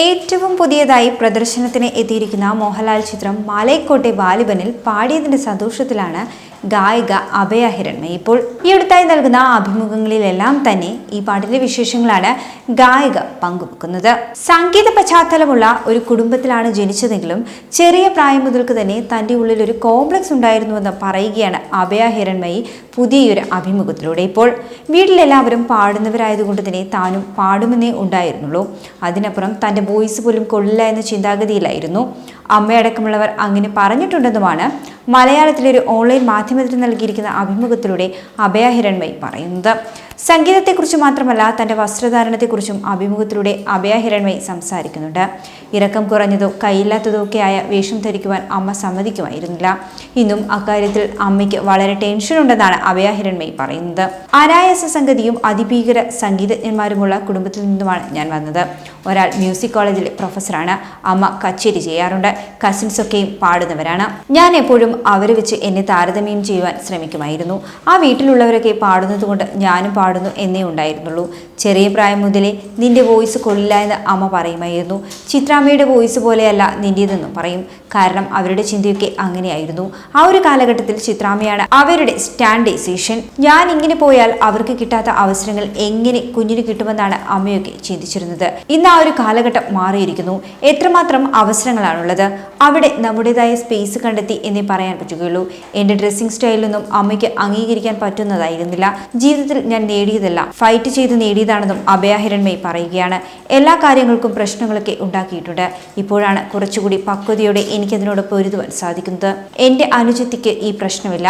ഏറ്റവും പുതിയതായി പ്രദർശനത്തിന് എത്തിയിരിക്കുന്ന മോഹൻലാൽ ചിത്രം മാലയക്കോട്ടെ വാലിബനിൽ പാടിയതിന്റെ സന്തോഷത്തിലാണ് ഗായിക അഭയ ഹിരൺമ ഇപ്പോൾ ഈ അടുത്തായി നൽകുന്ന അഭിമുഖങ്ങളിലെല്ലാം തന്നെ ഈ പാട്ടിലെ വിശേഷങ്ങളാണ് ഗായിക പങ്കുവെക്കുന്നത്. സംഗീത പശ്ചാത്തലമുള്ള ഒരു കുടുംബത്തിലാണ് ജനിച്ചതെങ്കിലും ചെറിയ പ്രായം മുതൽക്ക് തന്നെ തന്റെ ഉള്ളിൽ ഒരു കോംപ്ലക്സ് ഉണ്ടായിരുന്നുവെന്ന് പറയുകയാണ് അഭയ ഹിരൺമയി പുതിയൊരു അഭിമുഖത്തിലൂടെ. ഇപ്പോൾ വീട്ടിലെല്ലാവരും പാടുന്നവരായതുകൊണ്ട് തന്നെ താനും പാടുമെന്നേ ഉണ്ടായിരുന്നുള്ളൂ. അതിനപ്പുറം തന്റെ വോയിസ് പോലും കൊള്ളില്ല എന്ന ചിന്താഗതിയിലായിരുന്നു. അമ്മയടക്കമുള്ളവർ അങ്ങനെ പറഞ്ഞിട്ടുണ്ടെന്നുമാണ് മലയാളത്തിലെ ഒരു ഓൺലൈൻ മാധ്യമത്തിൽ നൽകിയിരിക്കുന്ന അഭിമുഖത്തിലൂടെ അഭയ ഹിരൺമയി പറയുന്നത്. സംഗീതത്തെക്കുറിച്ച് മാത്രമല്ല തന്റെ വസ്ത്രധാരണത്തെക്കുറിച്ചും അഭിമുഖത്തിലൂടെ അഭയ ഹിരൺമയി സംസാരിക്കുന്നുണ്ട്. ഇറക്കം കുറഞ്ഞതോ കൈയില്ലാത്തതോ ഒക്കെ ആയ വേഷം ധരിക്കുവാൻ അമ്മ സമ്മതിക്കുമായിരുന്നില്ല. ഇന്നും അക്കാര്യത്തിൽ അമ്മയ്ക്ക് വളരെ ടെൻഷനുണ്ടെന്നാണ് അഭയ ഹിരൺമയി പറയുന്നത്. അനായാസ സംഗതിയും അതിഭീകര സംഗീതജ്ഞന്മാരുമുള്ള കുടുംബത്തിൽ നിന്നുമാണ് ഞാൻ വന്നത്. ഒരാൾ മ്യൂസിക് കോളേജിലെ പ്രൊഫസറാണ്. അമ്മ കച്ചേരി ചെയ്യാറുണ്ട്. കസിൻസ് ഒക്കെയും പാടുന്നവരാണ്. ഞാൻ എപ്പോഴും അവരെ വെച്ച് എന്നെ താരതമ്യം ചെയ്യുവാൻ ശ്രമിക്കുമായിരുന്നു. ആ വീട്ടിലുള്ളവരൊക്കെ പാടുന്നത് കൊണ്ട് ഞാനും പാടുന്നു എന്നേ ഉണ്ടായിരുന്നുള്ളൂ. ചെറിയ പ്രായം മുതലേ നിന്റെ വോയിസ് കൊള്ളില്ല എന്ന് അമ്മ പറയുമായിരുന്നു. ചിത്രാമ്മയുടെ വോയിസ് പോലെയല്ല നിന്റേതെന്നും പറയും. കാരണം അവരുടെ ചിന്തയൊക്കെ അങ്ങനെയായിരുന്നു. ആ ഒരു കാലഘട്ടത്തിൽ ചിത്രാമ്മയാണ് അവരുടെ സ്റ്റാൻഡേസേഷൻ ഞാൻ ഇങ്ങനെ പോയാൽ അവർക്ക് കിട്ടാത്ത അവസരങ്ങൾ എങ്ങനെ കുഞ്ഞിന് കിട്ടുമെന്നാണ് അമ്മയൊക്കെ ചിന്തിച്ചിരുന്നത്. ഇന്ന് ആ ഒരു കാലഘട്ടം മാറിയിരിക്കുന്നു. എത്രമാത്രം അവസരങ്ങളാണുള്ളത്. അവിടെ നമ്മുടേതായ സ്പേസ് കണ്ടെത്തി എന്നേ പറയാൻ പറ്റുകയുള്ളൂ. എന്റെ ഡ്രസ്സിംഗ് സ്റ്റൈലൊന്നും അമ്മയ്ക്ക് അംഗീകരിക്കാൻ പറ്റുന്നതായിരുന്നില്ല. ജീവിതത്തിൽ ഞാൻ നേടിയതല്ല. ഫൈറ്റ് ചെയ്ത് നേടിയതാണെന്നും അഭയാഹിരൺമയി പറയുകയാണ്. എല്ലാ കാര്യങ്ങൾക്കും പ്രശ്നങ്ങളൊക്കെ ഉണ്ടാക്കിയിട്ടുണ്ട്. ഇപ്പോഴാണ് കുറച്ചുകൂടി പക്വതയോടെ എനിക്കതിനോട് പൊരുതുവാൻ സാധിക്കുന്നത്. എന്റെ അനുജത്തിക്ക് ഈ പ്രശ്നമില്ല.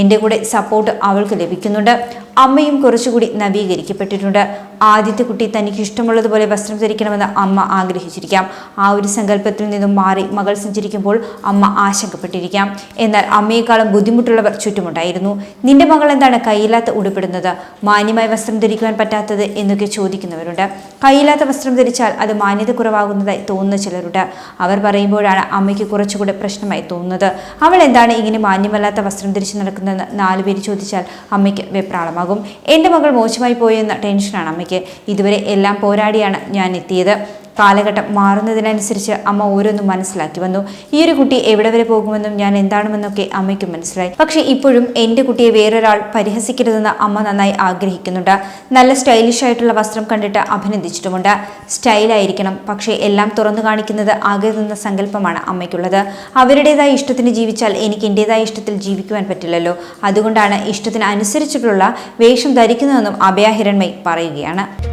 എന്റെ കൂടെ സപ്പോർട്ട് അവൾക്ക് ലഭിക്കുന്നുണ്ട്. അമ്മയും കുറച്ചുകൂടി നവീകരിക്കപ്പെട്ടിട്ടുണ്ട്. ആദ്യത്തെ കുട്ടി തനിക്ക് ഇഷ്ടമുള്ളതുപോലെ വസ്ത്രം ധരിക്കണമെന്ന് അമ്മ ആഗ്രഹിച്ചിരിക്കാം. ആ ഒരു സങ്കല്പത്തിൽ നിന്നും മാറി മകൾ സഞ്ചരിക്കുമ്പോൾ അമ്മ ആശങ്കപ്പെട്ടിരിക്കാം. എന്നാൽ അമ്മയെക്കാളും ബുദ്ധിമുട്ടുള്ളവർ ചുറ്റുമുണ്ടായിരുന്നു. നിന്റെ മകൾ എന്താണ് കയ്യില്ലാത്ത ഉടുപ്പിടുന്നത്? മാന്യമായി വസ്ത്രം ധരിക്കുവാൻ പറ്റാത്തത്? എന്നൊക്കെ ചോദിക്കുന്നവരുണ്ട്. കയ്യില്ലാത്ത വസ്ത്രം ധരിച്ചാൽ അത് മാന്യത കുറവാകുന്നതായി തോന്നുന്ന ചിലരുണ്ട്. അവർ പറയുമ്പോഴാണ് അമ്മയ്ക്ക് കുറച്ചുകൂടെ പ്രശ്നമായി തോന്നുന്നത്. അവൾ എന്താണ് ഇങ്ങനെ മാന്യമല്ലാത്ത വസ്ത്രം ധരിച്ച് നടക്കുന്നതെന്ന് നാലുപേര് ചോദിച്ചാൽ അമ്മയ്ക്ക് വെപ്രാളമാകും. എന്റെ മകൾ മോശമായി പോയെന്ന ടെൻഷനാണ് അമ്മയ്ക്ക്. ഇതുവരെ എല്ലാം പോരാടിയാണ് ഞാൻ എത്തിയത്. കാലഘട്ടം മാറുന്നതിനനുസരിച്ച് അമ്മ ഓരോന്നും മനസ്സിലാക്കി വന്നു. ഈ ഒരു കുട്ടി എവിടെ വരെ പോകുമെന്നും ഞാൻ എന്താണെന്നൊക്കെ അമ്മയ്ക്ക് മനസ്സിലായി. പക്ഷെ ഇപ്പോഴും എന്റെ കുട്ടിയെ വേറൊരാൾ പരിഹസിക്കരുതെന്ന് അമ്മ നന്നായി ആഗ്രഹിക്കുന്നുണ്ട്. നല്ല സ്റ്റൈലിഷ് ആയിട്ടുള്ള വസ്ത്രം കണ്ടിട്ട് അഭിനന്ദിച്ചിട്ടുമുണ്ട്. സ്റ്റൈലായിരിക്കണം. പക്ഷേ എല്ലാം തുറന്നു കാണിക്കുന്നത് ആകരുതെന്ന സങ്കല്പമാണ് അമ്മയ്ക്കുള്ളത്. അവരുടേതായ ഇഷ്ടത്തിന് ജീവിച്ചാൽ എനിക്ക് എന്റെതായ ഇഷ്ടത്തിൽ ജീവിക്കുവാൻ പറ്റില്ലല്ലോ. അതുകൊണ്ടാണ് ഇഷ്ടത്തിന് അനുസരിച്ചിട്ടുള്ള വേഷം ധരിക്കുന്നതെന്നും അഭയ ഹിരൺമയി പറയുകയാണ്.